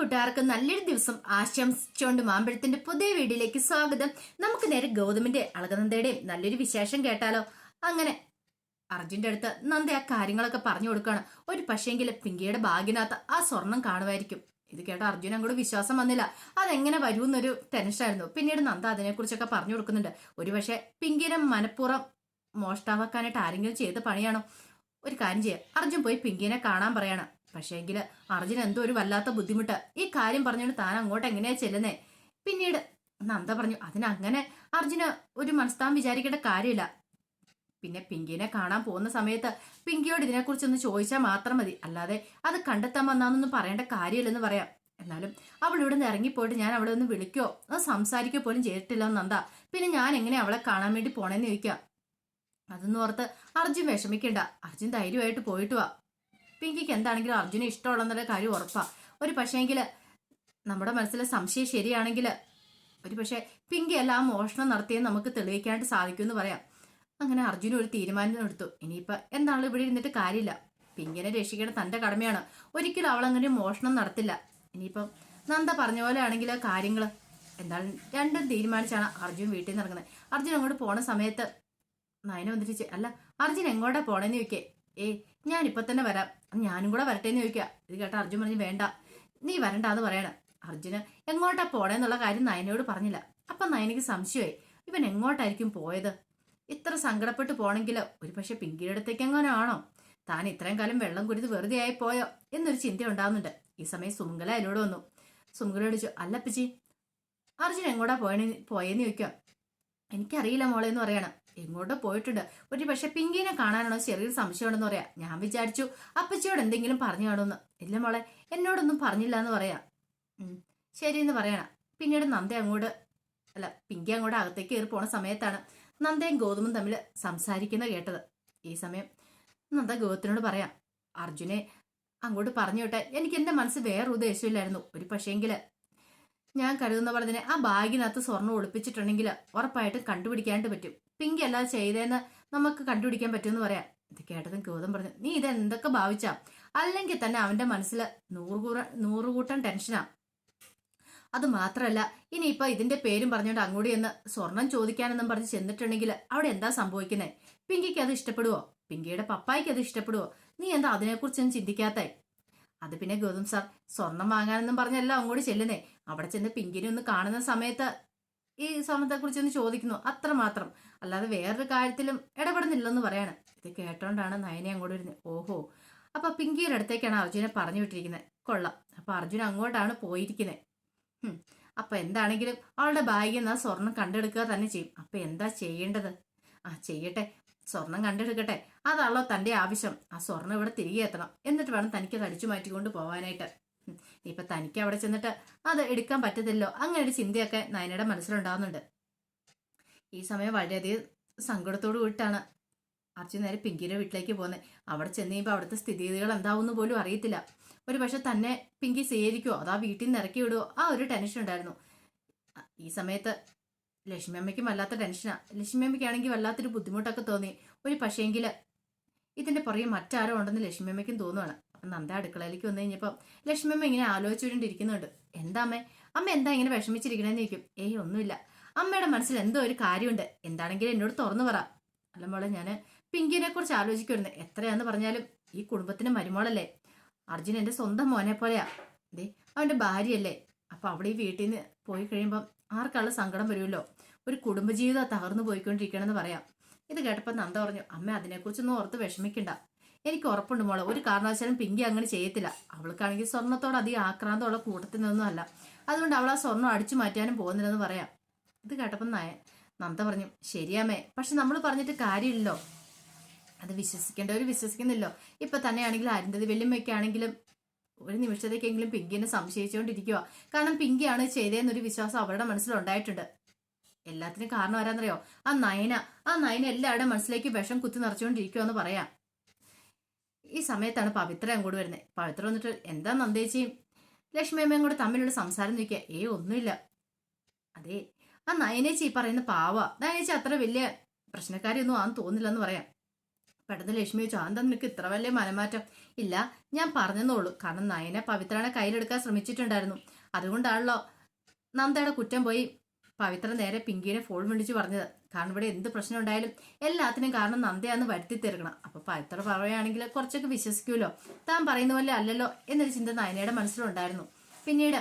കൂട്ടുകാർക്ക് നല്ലൊരു ദിവസം ആശംസിച്ചുകൊണ്ട് മാമ്പഴത്തിന്റെ പുതിയ വീഡിയോയിലേക്ക് സ്വാഗതം. നമുക്ക് നേരെ ഗൗതമിന്റെ അളകനന്ദയുടെയും നല്ലൊരു വിശേഷം കേട്ടാലോ? അങ്ങനെ അർജുന്റെ അടുത്ത് നന്ദ ആ കാര്യങ്ങളൊക്കെ പറഞ്ഞു കൊടുക്കുകയാണ്. ഒരു പക്ഷേങ്കിൽ പിങ്കിയുടെ ഭാഗ്യനാഥ ആ സ്വർണം കാണുമായിരിക്കും. ഇത് കേട്ട അർജുൻ അങ്ങോട്ട് വിശ്വാസം വന്നില്ല. അതെങ്ങനെ വരുമെന്നൊരു ടെൻഷനായിരുന്നു പിന്നീട് നന്ദ അതിനെക്കുറിച്ചൊക്കെ പറഞ്ഞു കൊടുക്കുന്നുണ്ട്. ഒരു പക്ഷേ പിങ്കിനെ മനഃപൂർവം മോഷ്ടാവാക്കാനായിട്ട് ആരെങ്കിലും ചെയ്ത പണിയാണോ? ഒരു കാര്യം ചെയ്യാം. അർജുൻ പോയി പിങ്കിനെ കാണാൻ പറയണം. പക്ഷേങ്കിൽ അർജുൻ എന്തോ ഒരു വല്ലാത്ത ബുദ്ധിമുട്ട്. ഈ കാര്യം പറഞ്ഞുകൊണ്ട് താൻ അങ്ങോട്ട് എങ്ങനെയാ ചെല്ലുന്നേ? പിന്നീട് നന്ദ പറഞ്ഞു അതിനങ്ങനെ അർജുന് ഒരു മനസ്താൻ വിചാരിക്കേണ്ട കാര്യമില്ല. പിന്നെ പിങ്കിനെ കാണാൻ പോകുന്ന സമയത്ത് പിങ്കിയോട് ഇതിനെക്കുറിച്ചൊന്ന് ചോദിച്ചാൽ മാത്രം മതി. അല്ലാതെ അത് കണ്ടെത്താൻ വന്നാന്നൊന്നും പറയേണ്ട കാര്യമില്ലെന്ന് പറയാം. എന്നാലും അവൾ ഇവിടെ നിന്ന് ഇറങ്ങിപ്പോയിട്ട് ഞാൻ അവളെ ഒന്ന് വിളിക്കോ? അത് സംസാരിക്കോ പോലും ചെയ്തിട്ടില്ല നന്ദ. പിന്നെ ഞാൻ എങ്ങനെ അവളെ കാണാൻ വേണ്ടി പോണേന്ന് ചോദിക്കാം. അതൊന്നും ഓർത്ത് അർജുൻ വിഷമിക്കണ്ട. അർജുൻ ധൈര്യമായിട്ട് പോയിട്ട് വാ. പിങ്കിക്ക് എന്താണെങ്കിലും അർജുനെ ഇഷ്ടമുള്ളെന്നുള്ള കാര്യം ഉറപ്പാണ് ഒരു പക്ഷേങ്കിൽ നമ്മുടെ മനസ്സിലെ സംശയം ശരിയാണെങ്കിൽ ഒരു പക്ഷേ പിങ്കി അല്ല ആ മോഷണം നടത്തിയെന്ന് നമുക്ക് തെളിയിക്കാനായിട്ട് സാധിക്കുമെന്ന് പറയാം. അങ്ങനെ അർജുന ഒരു തീരുമാനം എടുത്തു. ഇനിയിപ്പോൾ എന്താണ് ഇവിടെ ഇരുന്നിട്ട് കാര്യമില്ല. പിങ്കിനെ രക്ഷിക്കേണ്ട തന്റെ കടമയാണ്. ഒരിക്കലും അവൾ അങ്ങനെ മോഷണം നടത്തില്ല. ഇനിയിപ്പം നന്ദ പറഞ്ഞ പോലെ ആണെങ്കിൽ കാര്യങ്ങൾ എന്താണ് രണ്ടും തീരുമാനിച്ചാണ് അർജുൻ വീട്ടിൽ നിന്ന് ഇറങ്ങുന്നത്. അർജുൻ അങ്ങോട്ട് പോണ സമയത്ത് നയന വന്നിട്ട് അല്ല അർജുൻ എങ്ങോട്ടാ പോണേന്ന് ചോദിക്കേ. ഏ ഇപ്പൊ തന്നെ വരാം. ഞാനും കൂടെ വരട്ടെ എന്ന് ചോദിക്കുക. ഇത് കേട്ട അർജുൻ പറഞ്ഞു വേണ്ട നീ വരണ്ട എന്ന് പറയണം. അർജുന് എങ്ങോട്ടാ പോണേന്നുള്ള കാര്യം നയനയോട് പറഞ്ഞില്ല. അപ്പൊ നയനക്ക് സംശയമായി. ഇവൻ എങ്ങോട്ടായിരിക്കും പോയത്? ഇത്ര സങ്കടപ്പെട്ട് പോണെങ്കിലോ ഒരു പക്ഷെ പിങ്കിയുടെ അടുത്തേക്ക് എങ്ങനെ ആണോ? താൻ ഇത്രയും കാലം വെള്ളം കുരുത് വെറുതെ ആയി പോയോ? എന്നൊരു ചിന്ത ഉണ്ടാകുന്നുണ്ട് ഈ സമയം സുമംഗല എന്നോട് വന്നു. സുമംഗല ചോദിച്ചു അല്ലപ്പിച്ചി അർജുൻ എങ്ങോട്ടാ പോയെന്ന് പോയെന്ന് ചോദിക്കാം എനിക്കറിയില്ല മോളെ എന്ന് പറയണം. എങ്ങോട്ടോ പോയിട്ടുണ്ട്. ഒരു പക്ഷെ പിങ്കിനെ കാണാനാണോ ചെറിയൊരു സംശയമുണ്ടെന്ന് പറയാ. ഞാൻ വിചാരിച്ചു അപ്പച്ചിയോട് എന്തെങ്കിലും പറഞ്ഞു കാണുമെന്ന്. ഇല്ല മോളെ എന്നോടൊന്നും പറഞ്ഞില്ല എന്ന് പറയാ. ശരി എന്ന് പറയണം. പിന്നീട് നന്ദ അങ്ങോട്ട് അല്ല പിങ്കി അങ്ങോട്ട് അകത്തേക്ക് കയറി പോണ സമയത്താണ് നന്ദയും ഗൗതമും തമ്മിൽ സംസാരിക്കുന്ന കേട്ടത്. ഈ സമയം നന്ദ ഗൗതത്തിനോട് പറയാം അർജുനെ അങ്ങോട്ട് പറഞ്ഞു വിട്ടെ. എനിക്ക് എന്റെ മനസ്സ് വേറെ ഉദ്ദേശമില്ലായിരുന്നു. ഒരു പക്ഷേങ്കിൽ ഞാൻ കരുതുന്ന തന്നെ ആ ബാഗിനകത്ത് സ്വർണം ഒളിപ്പിച്ചിട്ടുണ്ടെങ്കിൽ ഉറപ്പായിട്ടും കണ്ടുപിടിക്കാണ്ട് പറ്റും. പിങ്കി അല്ലാതെ ചെയ്തേന്ന് നമുക്ക് കണ്ടുപിടിക്കാൻ പറ്റുമെന്ന് പറയാം. ഇത് കേട്ടതും ഗൗതം പറഞ്ഞു നീ ഇത് എന്തൊക്കെ ഭാവിച്ചാ? അല്ലെങ്കിൽ തന്നെ അവന്റെ മനസ്സിൽ നൂറുകൂറ നൂറുകൂട്ടം ടെൻഷനാ അത് മാത്രമല്ല ഇനിയിപ്പൊ ഇതിന്റെ പേരും പറഞ്ഞുകൊണ്ട് അങ്ങോട്ട് എന്ന് സ്വർണം ചോദിക്കാനെന്നും പറഞ്ഞ് ചെന്നിട്ടുണ്ടെങ്കിൽ അവിടെ എന്താ സംഭവിക്കുന്നത് പിങ്കിക്ക് അത് ഇഷ്ടപ്പെടുവോ? പിങ്കിയുടെ പപ്പായ്ക്ക് അത് ഇഷ്ടപ്പെടുവോ? നീ എന്താ അതിനെക്കുറിച്ചൊന്നും ചിന്തിക്കാത്തേ? അത് പിന്നെ ഗൗതം സാർ സ്വർണം വാങ്ങാനെന്നും പറഞ്ഞല്ല അങ്ങോട്ട് ചെല്ലുന്നേ. അവിടെ ചെന്ന് പിങ്കിനെ ഒന്ന് കാണുന്ന സമയത്ത് ഈ സ്വർണത്തെക്കുറിച്ച് ഒന്ന് ചോദിക്കുന്നു. അത്രമാത്രം അല്ലാതെ വേറൊരു കാര്യത്തിലും ഇടപെടുന്നില്ലെന്ന് പറയാണ്. ഇത് കേട്ടോണ്ടാണ് നയനെ അങ്ങോട്ട് വരുന്നത്. ഓഹോ. അപ്പൊ പിങ്കിയുടെ അടുത്തേക്കാണ് അർജുനെ പറഞ്ഞു വിട്ടിരിക്കുന്നത്. കൊള്ളാം. അപ്പൊ അർജുൻ അങ്ങോട്ടാണ് പോയിരിക്കുന്നത്. അപ്പൊ എന്താണെങ്കിലും അവളുടെ ബാഗിൽ നിന്ന് ആ സ്വർണം കണ്ടെടുക്കുക തന്നെ ചെയ്യും. അപ്പൊ എന്താ ചെയ്യേണ്ടത്? ആ ചെയ്യട്ടെ. സ്വർണം കണ്ടെടുക്കട്ടെ. അതാണല്ലോ തന്റെ ആവശ്യം. ആ സ്വർണം ഇവിടെ തിരികെ എത്തണം. എന്നിട്ട് വേണം തനിക്ക് അടിച്ചു മാറ്റിക്കൊണ്ട് പോകാനായിട്ട് ഹും. ഇപ്പൊ തനിക്ക് അവിടെ ചെന്നിട്ട് അത് എടുക്കാൻ പറ്റത്തില്ലോ അങ്ങനെ ഒരു ചിന്തയൊക്കെ നയനയുടെ മനസ്സിലുണ്ടാവുന്നുണ്ട്. ഈ സമയം വളരെയധികം സങ്കടത്തോട് കൂടിയിട്ടാണ് അർജുൻ നേരെ പിങ്കിയുടെ വീട്ടിലേക്ക് പോകുന്നത് അവിടെ ചെന്ന് കഴിയുമ്പോൾ അവിടുത്തെ സ്ഥിതിഗതികൾ എന്താവുമെന്ന് പോലും അറിയത്തില്ല. ഒരു പക്ഷെ തന്നെ പിങ്കി സ്വീകരിക്കുമോ അതാ വീട്ടിൽ നിന്ന് ഇറക്കി വിടുവോ? ആ ഒരു ടെൻഷൻ ഉണ്ടായിരുന്നു. ഈ സമയത്ത് ലക്ഷ്മി അമ്മയ്ക്കും വല്ലാത്ത ടെൻഷനാണ് ലക്ഷ്മി അമ്മയ്ക്കാണെങ്കിൽ വല്ലാത്തൊരു ബുദ്ധിമുട്ടൊക്കെ തോന്നി. ഒരു പക്ഷേങ്കിൽ ഇതിന്റെ പുറകെ മറ്റാരോ ഉണ്ടെന്ന് ലക്ഷ്മി അമ്മയ്ക്കും തോന്നുവാണ്. നന്ദ അടുക്കളയിലേക്ക് വന്നു കഴിഞ്ഞപ്പോൾ ലക്ഷ്മി അമ്മ ഇങ്ങനെ ആലോചിച്ചുകൊണ്ടിരിക്കുന്നുണ്ട്. എന്താ അമ്മേ? അമ്മ എന്താ ഇങ്ങനെ വിഷമിച്ചിരിക്കണേന്ന് ചോദിക്കും. ഏയ് ഒന്നുമില്ല. അമ്മയുടെ മനസ്സിൽ എന്തോ ഒരു കാര്യമുണ്ട്. എന്താണെങ്കിലും എന്നോട് തുറന്നു പറ. അല്ല മോളെ ഞാൻ പിങ്കിനെ കുറിച്ച് ആലോചിക്കുമായിരുന്നു എത്രയാന്ന് പറഞ്ഞാലും ഈ കുടുംബത്തിന് മരുമോളല്ലേ? അർജുൻ എന്റെ സ്വന്തം മോനെ പോലെയാ. ദേ അവന്റെ ഭാര്യയല്ലേ. അപ്പൊ അവിടെ ഈ വീട്ടിൽ നിന്ന് പോയി കഴിയുമ്പം ആർക്കാളും സങ്കടം വരുമല്ലോ? ഒരു കുടുംബജീവിതം തകർന്നു പോയിക്കൊണ്ടിരിക്കണമെന്ന് പറയാം. ഇത് കേട്ടപ്പോൾ നന്ദ പറഞ്ഞു അമ്മ അതിനെക്കുറിച്ചൊന്നും ഓർത്ത് വിഷമിക്കണ്ട. എനിക്ക് ഉറപ്പുണ്ട് മോളെ. ഒരു കാരണവശാലും പിങ്കി അങ്ങനെ ചെയ്യത്തില്ല. അവൾക്കാണെങ്കിൽ സ്വർണത്തോട് അധികം ആക്രാന്തമുള്ള കൂട്ടത്തിൽ നിന്നൊന്നും അല്ല. അതുകൊണ്ട് അവൾ ആ സ്വർണം അടിച്ചു മാറ്റാനും പോകുന്നില്ലെന്ന് പറയാം. ഇത് കേട്ടപ്പം നായ നന്ദ പറഞ്ഞു ശരിയാമേ പക്ഷെ നമ്മൾ പറഞ്ഞിട്ട് കാര്യമില്ലല്ലോ. അത് വിശ്വസിക്കേണ്ടവർ വിശ്വസിക്കുന്നില്ലോ. ഇപ്പൊ തന്നെയാണെങ്കിലും അരുന്ധതി വെല്ലുമ്മയ്ക്ക് ആണെങ്കിലും ഒരു നിമിഷത്തേക്കെങ്കിലും പിങ്കിനെ സംശയിച്ചുകൊണ്ടിരിക്കുക കാരണം പിങ്കിയാണ് ചെയ്തതെന്നൊരു വിശ്വാസം അവരുടെ മനസ്സിലുണ്ടായിട്ടുണ്ട്. എല്ലാത്തിനും കാരണം ആരാന്നറിയോ? ആ നയന ആ നയന എല്ലാവരുടെ മനസ്സിലേക്ക് വിഷം കുത്തി നിറച്ചുകൊണ്ടിരിക്കുമെന്ന് പറയാം. ഈ സമയത്താണ് പവിത്ര അങ്ങോട്ട് വരുന്നത് പവിത്ര വന്നിട്ട് എന്താ നന്ദേച്ചിയും ലക്ഷ്മി അമ്മയും കൂടെ തമ്മിലുള്ള സംസാരം നോക്കിയാൽ ഏ ഒന്നുമില്ല. അതെ ആ നയനേച്ചി പറയുന്ന പാവ. നയനേച്ചി അത്ര വലിയ പ്രശ്നക്കാരിയൊന്നും ആന്ന് തോന്നില്ലെന്ന് പറയാം. പെട്ടെന്ന് ലക്ഷ്മി ചോദിച്ചു ആന്താ നിനക്ക് ഇത്ര വലിയ മനമാറ്റം? ഇല്ല ഞാൻ പറഞ്ഞെന്നുള്ളൂ കാരണം നയനെ പവിത്രനെ കയ്യിലെടുക്കാൻ ശ്രമിച്ചിട്ടുണ്ടായിരുന്നു. അതുകൊണ്ടാണല്ലോ നന്ദയുടെ കുറ്റം പോയി പവിത്ര നേരെ പിങ്കിനെ ഫോൺ വിളിച്ച് പറഞ്ഞത്. കാരണം ഇവിടെ എന്ത് പ്രശ്നം ഉണ്ടായാലും എല്ലാത്തിനും കാരണം നന്ദയാന്ന് വരുത്തി തീർക്കണം. അപ്പൊ പവിത്ര പറയുകയാണെങ്കിൽ കുറച്ചൊക്കെ വിശ്വസിക്കുമല്ലോ താൻ പറയുന്ന പോലെ അല്ലല്ലോ എന്നൊരു ചിന്ത നയനയുടെ മനസ്സിലുണ്ടായിരുന്നു. പിന്നീട്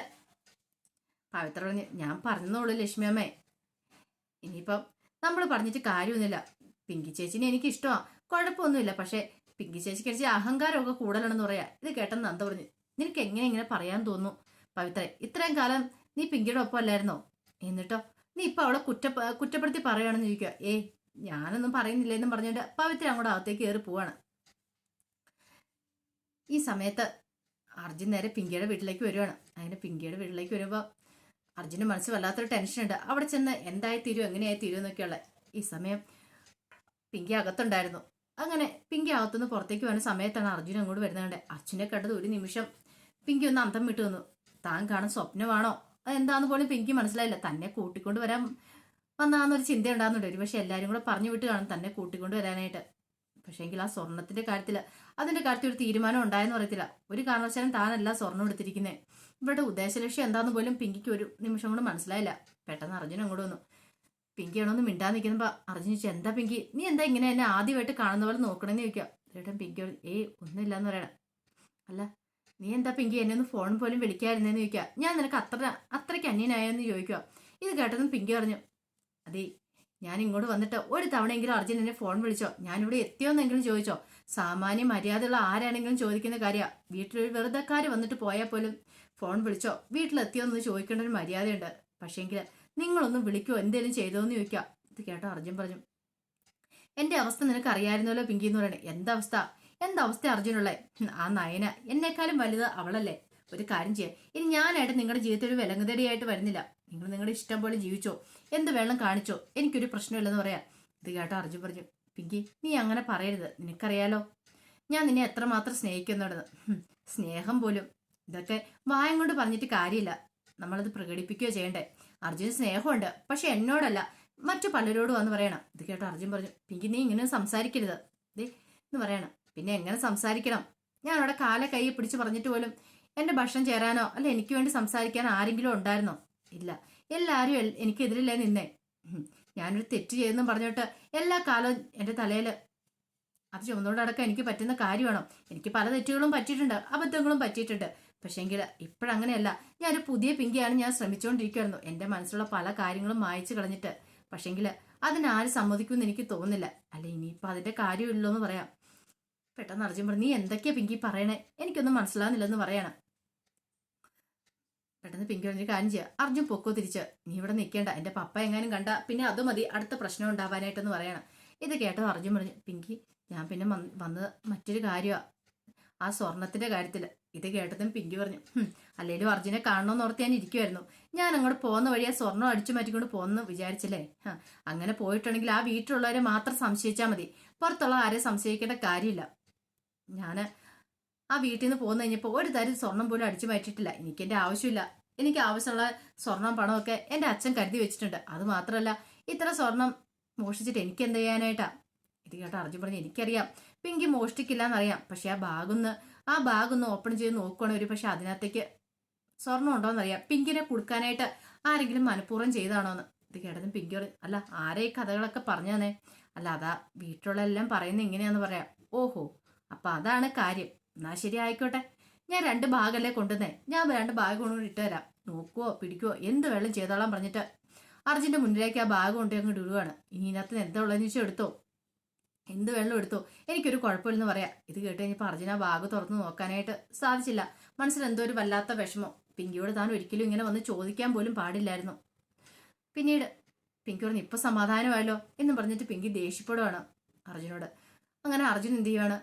പവിത്ര പറഞ്ഞു ഞാൻ പറഞ്ഞെന്നുള്ളൂ ലക്ഷ്മി അമ്മേ. ഇനിയിപ്പം നമ്മൾ പറഞ്ഞിട്ട് കാര്യമൊന്നുമില്ല. പിങ്കി ചേച്ചിനെ എനിക്ക് ഇഷ്ടമാണ് കുഴപ്പമൊന്നുമില്ല. പക്ഷേ പിങ്കി ചേച്ചി കഴിച്ച് അഹങ്കാരമൊക്കെ കൂടുതലാണെന്ന് പറയാ. ഇത് കേട്ടെന്ന് നന്ദ പറഞ്ഞു നിനക്ക് എങ്ങനെ ഇങ്ങനെ പറയാൻ തോന്നുന്നു? പവിത്ര ഇത്രയും കാലം നീ പിങ്കിയുടെ ഒപ്പം അല്ലായിരുന്നോ എന്നിട്ടോ? നീ ഇപ്പൊ അവളെ കുറ്റ കുറ്റപ്പെടുത്തി പറയുകയാണെന്ന് ചോദിക്കുക ഏ ഞാനൊന്നും പറയുന്നില്ല എന്നും പറഞ്ഞിട്ട് പവിത്ര അങ്ങോട്ട് അകത്തേക്ക് കയറി പോവാണ്. ഈ സമയത്ത് അർജുൻ നേരെ പിങ്കിയുടെ വീട്ടിലേക്ക് വരുവാണ്. അങ്ങനെ പിങ്കിയുടെ വീട്ടിലേക്ക് വരുമ്പോൾ അർജുന് മനസ്സ് വല്ലാത്തൊരു ടെൻഷനുണ്ട് അവിടെ ചെന്ന് എന്തായി തീരും എങ്ങനെയായി തീരും എന്നൊക്കെയുള്ള ഈ സമയം പിങ്കി അകത്തുണ്ടായിരുന്നു. അങ്ങനെ പിങ്കി അകത്തുനിന്ന് പുറത്തേക്ക് വരുന്ന സമയത്താണ് അർജുൻ അങ്ങോട്ട് വരുന്നത് അർജുനെ കണ്ടത് ഒരു നിമിഷം പിങ്കി ഒന്ന് അന്തം വിട്ടു വന്നു താൻ കാണാൻ സ്വപ്നമാണോ? അതെന്താന്ന് പോലും പിങ്കി മനസ്സിലായില്ല. തന്നെ കൂട്ടിക്കൊണ്ട് വരാൻ വന്നാന്നൊരു ചിന്ത ഉണ്ടാകുന്നുണ്ട് ഒരു പക്ഷെ എല്ലാവരും കൂടെ പറഞ്ഞു വിട്ട് കാണും തന്നെ കൂട്ടിക്കൊണ്ട് വരാനായിട്ട്. പക്ഷേ എങ്കിൽ ആ സ്വർണത്തിന്റെ കാര്യത്തിൽ അതിന്റെ കാര്യത്തിൽ ഒരു തീരുമാനം ഉണ്ടായെന്ന് പറയത്തില്ല. ഒരു കാരണവശാലും താനല്ല സ്വർണം എടുത്തിരിക്കുന്നത് ഇവരുടെ ഉദ്ദേശലക്ഷ്യം എന്താന്ന് പോലും പിങ്കിക്ക് ഒരു നിമിഷം കൊണ്ട് മനസ്സിലായില്ല. പെട്ടെന്ന് അർജുൻ അങ്ങോട്ട് വന്നു. പിങ്കി ആണോന്ന് മിണ്ടാൻ നിൽക്കുമ്പോൾ അർജുൻ ചോദിച്ചു എന്താ പിങ്കി? നീ എന്താ ഇങ്ങനെ എന്നെ ആദ്യമായിട്ട് കാണുന്ന പോലെ നോക്കണമെന്ന് ചോദിക്കുക ചേട്ടൻ പിങ്കി ഏയ് ഒന്നുമില്ലാന്ന് പറയണം. അല്ല നീ എന്താ പിങ്കി എന്നെ ഒന്ന് ഫോൺ പോലും വിളിക്കായിരുന്നെന്ന് ചോദിക്കുക. ഞാൻ നിനക്ക് അത്ര അത്രയ്ക്ക് അന്യനായെന്ന് ചോദിക്കുക. ഇത് കേട്ടതും പിങ്കി പറഞ്ഞു അതെ ഞാൻ ഇങ്ങോട്ട് വന്നിട്ട് ഒരു തവണയെങ്കിലും അർജുൻ എന്നെ ഫോൺ വിളിച്ചോ. ഞാനിവിടെ എത്തിയോന്നെങ്കിലും ചോദിച്ചോ. സാമാന്യ മര്യാദയുള്ള ആരാണെങ്കിലും ചോദിക്കുന്ന കാര്യമാണ് വീട്ടിലൊരു വെറുതെക്കാര് വന്നിട്ട് പോയാൽ പോലും ഫോൺ വിളിച്ചോ. വീട്ടിലെത്തിയോന്ന് ചോദിക്കേണ്ട ഒരു മര്യാദയുണ്ട്. പക്ഷേങ്കിൽ നിങ്ങളൊന്നും വിളിക്കോ എന്തേലും ചെയ്തോ എന്ന് ചോദിക്കുക. ഇത് കേട്ടോ അർജുൻ പറഞ്ഞു എന്റെ അവസ്ഥ നിനക്ക് അറിയായിരുന്നല്ലോ പിങ്കി എന്ന് പറയണേ. എന്തവസ്ഥ എന്തവസ്ഥ അർജുനുള്ള? ആ നയന എന്നെക്കാളും വലുത് അവളല്ലേ? ഒരു കാര്യം ചെയ്യാം. ഇനി ഞാനായിട്ട് നിങ്ങളുടെ ജീവിതത്തിൽ ഒരു വിലങ്ങുതടിയായിട്ട് വരുന്നില്ല. നിങ്ങൾ നിങ്ങളുടെ ഇഷ്ടം പോലെ ജീവിച്ചോ? എന്ത് വെള്ളം കാണിച്ചോ? എനിക്കൊരു പ്രശ്നമില്ലെന്ന് പറയാം. ഇത് കേട്ടോ അർജുൻ പറഞ്ഞു. പിങ്കി നീ അങ്ങനെ പറയരുത്. നിനക്കറിയാലോ? ഞാൻ നിന്നെ എത്രമാത്രം സ്നേഹിക്കുന്നുണ്ടെന്ന് സ്നേഹം പോലും. ഇതൊക്കെ വായം കൊണ്ട് പറഞ്ഞിട്ട് കാര്യമില്ല. നമ്മളത് പ്രകടിപ്പിക്കുകയോ ചെയ്യണ്ടേ? അർജുന് സ്നേഹമുണ്ട്. പക്ഷെ എന്നോടല്ല. മറ്റു പലരോടും വന്ന് പറയണം. ഇത് കേട്ടോ അർജുൻ പറഞ്ഞു. പിങ്കി നീ ഇങ്ങനെ സംസാരിക്കരുത്. എന്ന് പറയണം. പിന്നെ എങ്ങനെ സംസാരിക്കണം? ഞാൻ അവിടെ കാല കൈ പിടിച്ച് പറഞ്ഞിട്ട് പോലും എന്റെ ഭക്ഷണം ചേരാനോ അല്ല എനിക്ക് വേണ്ടി സംസാരിക്കാൻ ആരെങ്കിലും ഉണ്ടായിരുന്നോ? ഇല്ല. എല്ലാവരും എനിക്കെതിരില്ലേ നിന്നേ. ഞാനൊരു തെറ്റ് ചെയ്തെന്നും പറഞ്ഞിട്ട് എല്ലാ കാലവും എന്റെ തലയിൽ അത് ചുമന്നുകൊണ്ട് എനിക്ക് പറ്റുന്ന കാര്യമാണോ എനിക്ക് പല തെറ്റുകളും പറ്റിയിട്ടുണ്ട് അബദ്ധങ്ങളും പറ്റിയിട്ടുണ്ട്. പക്ഷേങ്കിൽ ഇപ്പോഴങ്ങനെയല്ല. ഞാനൊരു പുതിയ പിങ്കിയാണ് ഞാൻ ശ്രമിച്ചുകൊണ്ടിരിക്കുകയായിരുന്നു എന്റെ മനസ്സിലുള്ള പല കാര്യങ്ങളും മായച്ചു കളഞ്ഞിട്ട്. പക്ഷേങ്കിൽ അതിനാരും സമ്മതിക്കുമെന്ന് എനിക്ക് തോന്നുന്നില്ല. അല്ല ഇനിയിപ്പോൾ അതിന്റെ കാര്യമില്ലോ എന്ന് പറയാം. പെട്ടെന്ന് അർജുൻ പറഞ്ഞു നീ എന്തൊക്കെയാ പിങ്കി പറയണേ? എനിക്കൊന്നും മനസ്സിലാവുന്നില്ലെന്ന് പറയണം. പെട്ടെന്ന് പിങ്കി പറഞ്ഞു കാര്യം അർജുൻ പൊക്കോ തിരിച്ച്. നീ ഇവിടെ നിൽക്കേണ്ട. എന്റെ പപ്പ എങ്ങാനും കണ്ട പിന്നെ അത് മതി. അടുത്ത പ്രശ്നം ഉണ്ടാവാനായിട്ടെന്ന് പറയണം. ഇത് കേട്ടോ അർജുൻ പറഞ്ഞു പിങ്കി ഞാൻ പിന്നെ വന്ന് മറ്റൊരു കാര്യമാണ് ആ സ്വർണത്തിന്റെ കാര്യത്തിൽ ഇത് കേട്ടതും പിങ്കി പറഞ്ഞു അല്ലെങ്കിലും അർജുനെ കാണണമെന്ന് ഓർത്ത് ഞാൻ ഇരിക്കുമായിരുന്നു ഞാൻ അങ്ങോട്ട് പോകുന്ന വഴി ആ സ്വർണം അടിച്ചു മാറ്റിക്കൊണ്ട് പോകുന്നു വിചാരിച്ചില്ലേ? അങ്ങനെ പോയിട്ടുണ്ടെങ്കിൽ ആ വീട്ടിലുള്ളവരെ മാത്രം സംശയിച്ചാൽ മതി. പുറത്തുള്ള ആരെ സംശയിക്കേണ്ട കാര്യമില്ല. ഞാൻ ആ വീട്ടിൽ നിന്ന് പോകുന്ന കഴിഞ്ഞപ്പോൾ ഒരു തരം സ്വർണം പോലും അടിച്ചു മാറ്റിയിട്ടില്ല എനിക്ക് എന്റെ ആവശ്യമില്ല. എനിക്ക് ആവശ്യമുള്ള സ്വർണം പണമൊക്കെ എന്റെ അച്ഛൻ കരുതി വെച്ചിട്ടുണ്ട്. അത് മാത്രമല്ല ഇത്ര സ്വർണം മോഷ്ടിച്ചിട്ട് എനിക്ക് എന്ത് ചെയ്യാനായിട്ടാ? ഇത് കേട്ടോ അർജുൻ പറഞ്ഞു എനിക്കറിയാം. പിങ്കി മോഷ്ടിക്കില്ല എന്നറിയാം പക്ഷെ ആ ബാഗൊന്ന് ആ ബാഗൊന്ന് ഓപ്പൺ ചെയ്ത് നോക്കുകയാണെങ്കിൽ ഒരു പക്ഷെ അതിനകത്തേക്ക് സ്വർണം ഉണ്ടോയെന്നറിയാം പിങ്കിനെ കൊടുക്കാനായിട്ട് ആരെങ്കിലും മനഃപൂർവം ചെയ്താണോന്ന്. ഇത് കേട്ടതും പിങ്കി അല്ല ആരെ കഥകളൊക്കെ പറഞ്ഞു അല്ല അതാ വീട്ടിലുള്ള എല്ലാം പറയുന്നത് ഇങ്ങനെയാന്ന് പറയാം. ഓഹോ അപ്പൊ അതാണ് കാര്യം. എന്നാ ശരി ആയിക്കോട്ടെ. ഞാൻ രണ്ട് ഭാഗമല്ലേ കൊണ്ടുവന്നേ. ഞാൻ രണ്ട് ബാഗ് കൊണ്ടുപോയി ഇട്ടുതരാം നോക്കുവോ പിടിക്കുവോ എന്ത് വെള്ളം ചെയ്തോളാം പറഞ്ഞിട്ട് അർജുന്റെ മുന്നിലേക്ക് ആ ബാഗ് കൊണ്ട് അങ്ങോട്ട് ഇടുവാണ്. ഇനി ഇതിനകത്ത് എന്താ ഉള്ളതെന്ന് വെച്ചാൽ എടുത്തോ. എന്ത് വെള്ളം എടുത്തോ. എനിക്കൊരു കുഴപ്പമില്ലെന്ന് പറയാം. ഇത് കേട്ട് കഴിഞ്ഞപ്പോൾ അർജുന ബാഗ് തുറന്ന് നോക്കാനായിട്ട് സാധിച്ചില്ല. മനസ്സിൽ എന്തോ ഒരു വല്ലാത്ത വിഷമം. പിങ്കിയോട് താൻ ഒരിക്കലും ഇങ്ങനെ വന്ന് ചോദിക്കാൻ പോലും പാടില്ലായിരുന്നു. പിന്നീട് പിങ്കി പറഞ്ഞു ഇപ്പൊ സമാധാനമായല്ലോ എന്ന് പറഞ്ഞിട്ട് പിങ്കി ദേഷ്യപ്പെടുവാണ് അർജുനോട്. അങ്ങനെ അർജുൻ എന്ത് ചെയ്യുവാണ്?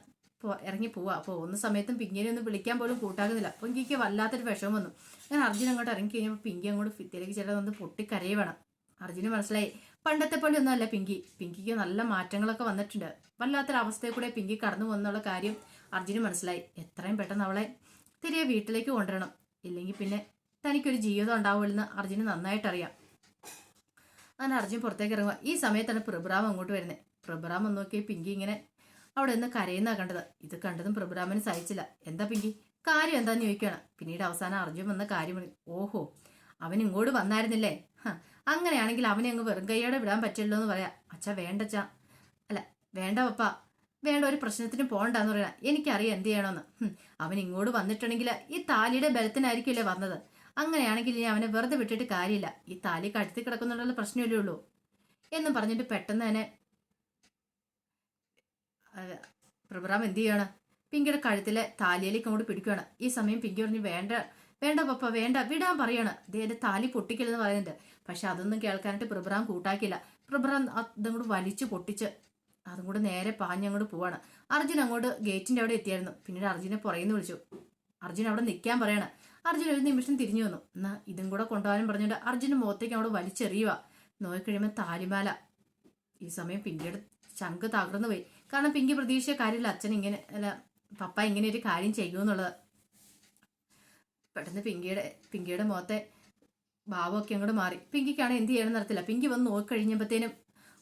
ഇറങ്ങി പോവാ. പോകുന്ന സമയത്തും പിങ്കിനെ ഒന്നും വിളിക്കാൻ പോലും കൂട്ടാകുന്നില്ല. അപ്പം പിങ്കിക്ക് വല്ലാത്തൊരു വിഷമം വന്നു. അങ്ങനെ അർജുൻ അങ്ങോട്ട് ഇറങ്ങി കഴിഞ്ഞപ്പോൾ പിങ്കി അങ്ങോട്ട് ഫിത്തിലേക്ക് ചേട്ടൻ വന്ന് പൊട്ടിക്കരയുവാണ്. അർജുന് മനസ്സിലായി. പണ്ടത്തെ പോലെ ഒന്നുമല്ല പിങ്കി. പിങ്കിക്ക് നല്ല മാറ്റങ്ങളൊക്കെ വന്നിട്ടുണ്ട്. വല്ലാത്തൊരു അവസ്ഥയിൽ കൂടെ പിങ്കി കടന്നു പോകുന്നുള്ള കാര്യം അർജുന് മനസ്സിലായി. എത്രയും പെട്ടെന്ന് അവളെ തിരികെ വീട്ടിലേക്ക് കൊണ്ടുവരണം. ഇല്ലെങ്കിൽ പിന്നെ തനിക്കൊരു ജീവിതം ഉണ്ടാവുമെന്ന് അർജുന് നന്നായിട്ട് അറിയാം അങ്ങനെ അർജുൻ പുറത്തേക്ക് ഇറങ്ങുക ഈ സമയത്താണ് പ്രഭുറാം അങ്ങോട്ട് വരുന്നത് പ്രഭുറാം ഒന്ന് നോക്കി പിങ്കി ഇങ്ങനെ അവിടെ നിന്ന് കരയുന്ന കണ്ടത്. ഇത് കണ്ടതും പ്രഭുരാമന് സഹിച്ചില്ല. എന്താ പിങ്കി? കാര്യം എന്താന്ന് ചോദിക്കുകയാണ്. പിന്നീട് അവസാനം അർജുൻ വന്ന കാര്യം ഓഹോ അവൻ ഇങ്ങോട്ട് വന്നായിരുന്നില്ലേ? അങ്ങനെയാണെങ്കിൽ അവനെ അങ്ങ് വെറും കൈയോടെ വിടാൻ പറ്റില്ലോ എന്ന് പറയാം. അച്ഛാ വേണ്ടച്ചാ. അല്ല വേണ്ട പപ്പ. വേണ്ട ഒരു പ്രശ്നത്തിന് പോകണ്ടെന്ന് പറയാം. എനിക്കറിയാം എന്ത് ചെയ്യണമെന്ന്. അവൻ ഇങ്ങോട്ട് വന്നിട്ടുണ്ടെങ്കിൽ ഈ താലിയുടെ ബലത്തിനായിരിക്കില്ലേ വന്നത്. അങ്ങനെയാണെങ്കിൽ ഇനി അവനെ വെറുതെ വിട്ടിട്ട് കാര്യമില്ല. ഈ താലി കഴുത്തി കിടക്കുന്നുണ്ടല്ലോ പ്രശ്നമല്ലേ ഉള്ളൂ. എന്നും പറഞ്ഞിട്ട് പെട്ടെന്ന് തന്നെ പ്രഭുറാം എന്ത് ചെയ്യാണ്? പിങ്കിയുടെ കഴുത്തിലെ താലിയിലേക്ക് അങ്ങോട്ട് പിടിക്കുകയാണ് ഈ സമയം പിങ്കി പറഞ്ഞു വേണ്ട വേണ്ട പപ്പ വേണ്ട വിടാൻ പറയാണ്. അദ്ദേഹത്തെ താലി പൊട്ടിക്കലെന്ന് പറയുന്നുണ്ട്. പക്ഷെ അതൊന്നും കേൾക്കാനായിട്ട് പ്രഭുറാം കൂട്ടാക്കിയില്ല. പ്രഭുറാം അതും കൂടെ വലിച്ചു പൊട്ടിച്ച് അതും കൂടെ നേരെ പാഞ്ഞങ്ങോട്ട് പോവാണ്. അർജുൻ അങ്ങോട്ട് ഗേറ്റിന്റെ അവിടെ എത്തിയായിരുന്നു. പിന്നീട് അർജുനെ പുറയുന്നു വിളിച്ചു. അർജുൻ അവിടെ നിൽക്കാൻ പറയാണ്. അർജുൻ ഒരു നിമിഷം തിരിഞ്ഞു വന്നു. എന്നാ ഇതും കൂടെ കൊണ്ടുപോകാനും പറഞ്ഞുകൊണ്ട് അർജുന്റെ മുഖത്തേക്ക് അവിടെ വലിച്ചെറിയുക നോക്കിക്കഴിയുമ്പോൾ താലിമാല. ഈ സമയം പിന്നീട് ചങ്ക് തകർന്നു പോയി. കാരണം പിങ്കി പ്രതീക്ഷിച്ച കാര്യമില്ല. അച്ഛൻ ഇങ്ങനെ അല്ല പപ്പ ഇങ്ങനെ ഒരു കാര്യം ചെയ്യുമെന്നുള്ളത് പെട്ടെന്ന് പിങ്കിയുടെ പിങ്കിയുടെ മുഖത്തെ ഭാവമൊക്കെ അങ്ങോട്ട് മാറി. പിങ്കിക്കാണ് എന്ത് ചെയ്യണമെന്ന് അറിയത്തില്ല. പിങ്കി വന്ന് നോക്കിക്കഴിഞ്ഞപ്പോഴത്തേനും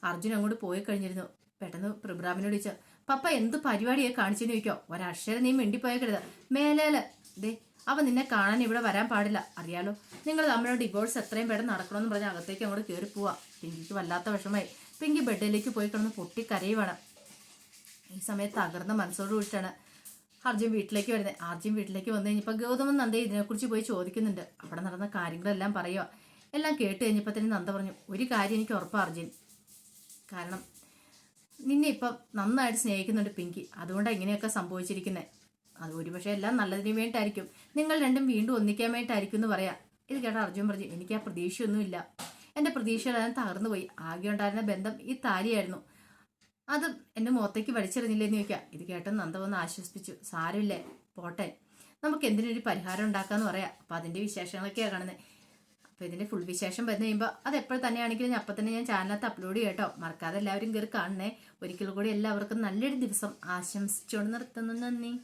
അർജുൻ അങ്ങോട്ട് പോയി കഴിഞ്ഞിരുന്നു. പെട്ടെന്ന് പ്രഭ്രാമിനോട് ചോദിച്ചു പപ്പ എന്ത് പരിപാടിയെ കാണിച്ചെന്ന് ചോദിക്കോ ഒരക്ഷരം നീ മിണ്ടിപ്പോയേക്കരുത് മേലേൽ ദേ അവ നിന്നെ കാണാൻ ഇവിടെ വരാൻ പാടില്ല. അറിയാലോ നിങ്ങൾ തമ്മിലുള്ള ഡിവോഴ്സ് എത്രയും പെട്ടെന്ന് നടക്കണമെന്ന് പറഞ്ഞ് അകത്തേക്ക് അങ്ങോട്ട് കയറി പോവാ. പിങ്കിക്ക് വല്ലാത്ത വിഷമമായി. പിങ്കി ബെഡിലേക്ക് പോയി കിടന്ന് പൊട്ടി കരയുവാണ്. ഈ സമയത്ത് തകർന്ന മനസ്സോട് കൂടിയിട്ടാണ് അർജുൻ വീട്ടിലേക്ക് വരുന്നത്. അർജുൻ വീട്ടിലേക്ക് വന്നു കഴിഞ്ഞപ്പോൾ ഗൗതമൻ നന്ദ ഇതിനെക്കുറിച്ച് പോയി ചോദിക്കുന്നുണ്ട്. അവിടെ നടന്ന കാര്യങ്ങളെല്ലാം പറയുക എല്ലാം കേട്ട് കഴിഞ്ഞപ്പോൾ തന്നെ നന്ദ പറഞ്ഞു ഒരു കാര്യം എനിക്ക് ഉറപ്പാണ് അർജുൻ. കാരണം നിന്നെ ഇപ്പം നന്നായിട്ട് സ്നേഹിക്കുന്നുണ്ട് പിങ്കി. അതുകൊണ്ടാണ് ഇങ്ങനെയൊക്കെ സംഭവിച്ചിരിക്കുന്നത് അത് ഒരുപക്ഷെ എല്ലാം നല്ലതിന് വേണ്ടിയിട്ടായിരിക്കും. നിങ്ങൾ രണ്ടും വീണ്ടും ഒന്നിക്കാൻ വേണ്ടിയിട്ടായിരിക്കും എന്ന് പറയാം. ഇത് കേട്ട അർജുൻ പറഞ്ഞു എനിക്ക് ആ പ്രതീക്ഷയൊന്നുമില്ല. എന്റെ പ്രതീക്ഷകളെല്ലാം തകർന്നു പോയി ആകെ ഉണ്ടായിരുന്ന ബന്ധം ഈ താലിയായിരുന്നു. അത് എന്റെ മുഖത്തേക്ക് വലിച്ചെറിഞ്ഞില്ലെന്ന് ചോദിക്കാം. ഇത് കേട്ട് നന്ദ വന്ന് ആശ്വസിപ്പിച്ചു. സാരമില്ലേ പോട്ടെ. നമുക്ക് എന്തിനൊരു പരിഹാരം ഉണ്ടാക്കാന്ന് പറയാം. അപ്പം അതിന്റെ വിശേഷങ്ങളൊക്കെയാണ് കാണുന്നത് അപ്പോൾ ഇതിന്റെ ഫുൾ വിശേഷം വന്നു കഴിയുമ്പോൾ അത് എപ്പോൾ തന്നെയാണെങ്കിലും ഞാൻ അപ്പം തന്നെ ഞാൻ ചാനലത്ത് അപ്ലോഡ് ചെയ്യട്ടോ. മറക്കാതെ എല്ലാവരും കയറി കാണണേ. ഒരിക്കൽ കൂടി എല്ലാവർക്കും നല്ലൊരു ദിവസം ആശംസിച്ചുകൊണ്ട് നിർത്തുന്നു. നന്ദി.